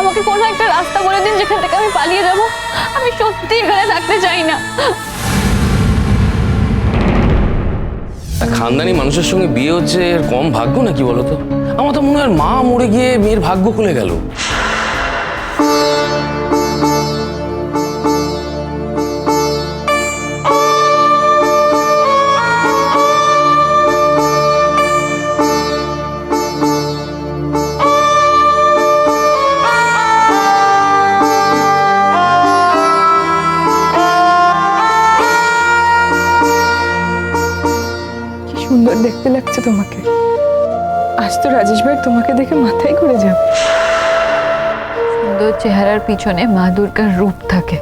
আমাকে কোনো একটা রাস্তা বলে দিন যেখান থেকে আমি পালিয়ে যাব। আমি সত্যি এখানে থাকতে চাই না। খানদানি মানুষের সঙ্গে বিয়ে হচ্ছে এর কম ভাগ্য নাকি বলতো আমার তো মনে হয় মা মরে গিয়ে মেয়ের ভাগ্য খুলে গেল। সুন্দর দেখতে লাগছে তোমাকে। আজ তো রাজেশ ভাই তোমাকে দেখে মাথায় ঘুরে যাবে। সুন্দর চেহারার পিছনে মা দুর্গার রূপ থাকে।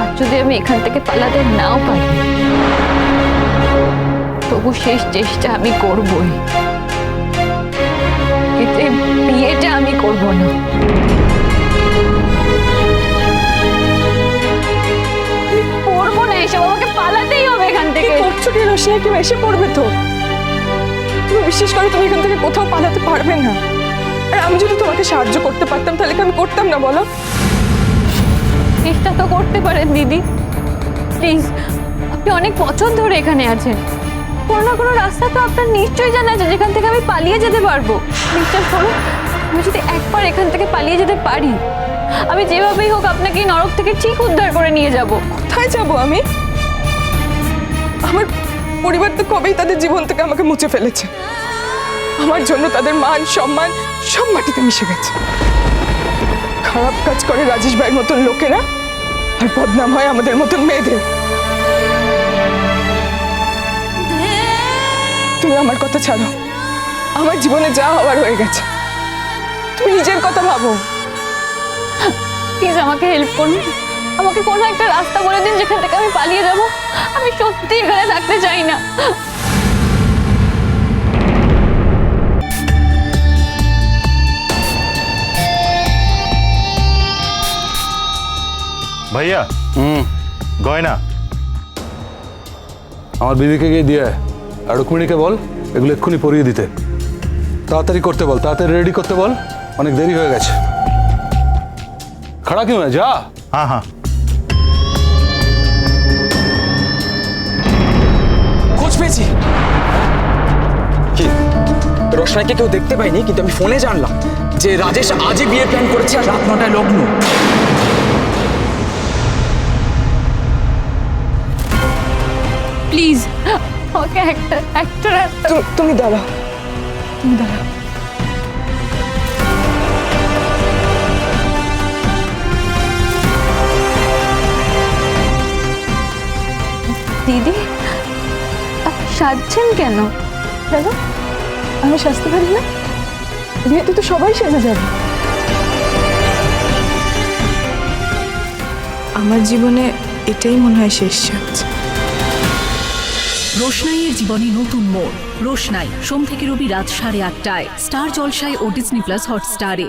আর যদি আমি এখান থেকে পালাতে নাও পারি, তবু শেষ চেষ্টা আমি করবই। এতে বিয়েটা আমি করব না। কি রোশনি কেউ এসে পড়বে তো? তুমি বিশ্বাস করো তুমি এখান থেকে কোথাও পালাতে পারবে না। আর আমি যদি তোমাকে সাহায্য করতে পারতাম তাহলে আমি করতাম না বলো? চেষ্টা তো করতে পারেন দিদি। প্লিজ আপনি অনেক বছর ধরে এখানে আছেন। কোনো না কোনো রাস্তা তো আপনার নিশ্চয়ই জানা আছে যেখান থেকে আমি পালিয়ে যেতে পারব। বিশ্বাস করুন আমি যদি একবার এখান থেকে পালিয়ে যেতে পারি আমি যেভাবেই হোক আপনাকে নরক থেকে ঠিক উদ্ধার করে নিয়ে যাব। কোথায় যাব আমি? আমার পরিবার তো কবেই তাদের জীবন থেকে আমাকে মুছে ফেলেছে। আমার জন্য তাদের মান, সম্মান, সব মাটিতে মিশে গেছে। খারাপ কাজ করে রাজেশ ভাইয়ের মতন লোকেরা আর বদনাম হয় আমাদের মতন মেয়েদের। তুমি আমার কথা ছাড়ো। আমার জীবনে যা হওয়ার হয়ে গেছে। তুমি নিজের কথা ভাবো। প্লিজ আমাকে হেল্প করুন। আমাকে কোনো একটা রাস্তা বলে দিন যেখান থেকে আমি পালিয়ে যাব। আমি সত্যি এখানে থাকতে চাই না। ভাইয়া হুম। গয়না। আমার বিবিকে গিয়ে দিয়ে আর রুক্মিণীকে বল এগুলো এক্ষুনি পরিয়ে দিতে। তাড়াতাড়ি করতে বল তাড়াতাড়ি রেডি করতে বল। অনেক দেরি হয়ে গেছে। খাড়া কিউ না যা। হ্যাঁ হ্যাঁ। রোশনাইকে কেউ দেখতে পাইনি কিন্তু আমি ফোনে জানলাম যে রাজেশ আজই বিয়ে প্ল্যান করেছে আর রাত নটায় লগ্ন। প্লিজ আমাকে একটা একটা রাস্তা তু- তুমি দাঁড়াও। তুমি দাঁড়াও। দিদি আপনি সাজছেন কেন? কেন আমি সাজতে পারি না? বিয়েতে তো সবাই সেজে যাবে। আমার জীবনে এটাই মনে হয় শেষ সাজ রোশনাইয়ের জীবনে নতুন মোড়। রোশনাই সোম থেকে রবি রাত সাড়ে আটটায়। স্টার জলসায় ও ডিসনি প্লাস হটস্টারে।